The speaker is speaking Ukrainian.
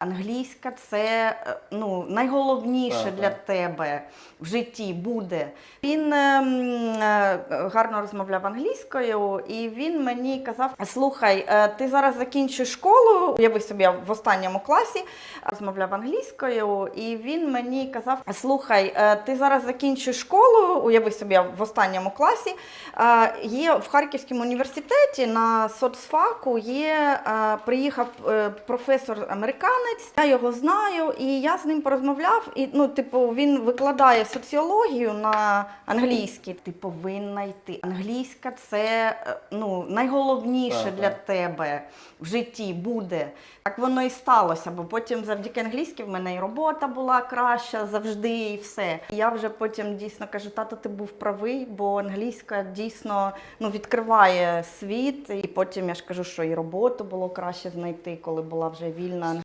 Англійська це е, ну, найголовніше Так, для тебе в житті буде. Він ем, е, гарно розмовляв англійською, і він мені казав: Слухай, е, ти зараз закінчиш школу. Уяви собі, я в останньому класі розмовляв англійською, і він мені казав: Слухай, ти зараз закінчиш школу. Уяви собі, я в останньому класі. Е, Є в Харківському університеті на соцфаку є е, приїхав професор американець. Я його знаю, і я з ним порозмовляв. І ну, типу, він викладає соціологію на англійській. Ти повинна йти. Англійська це е, ну, найголовніше Так, для тебе в житті буде. Так воно і сталося, бо потім завдяки англійській в мене і робота була краща завжди, і все. Я вже потім дійсно кажу, тато, ти був правий, бо англійська дійсно ну, відкриває світ. І потім я ж кажу, що і роботу було краще знайти, коли була вже вільна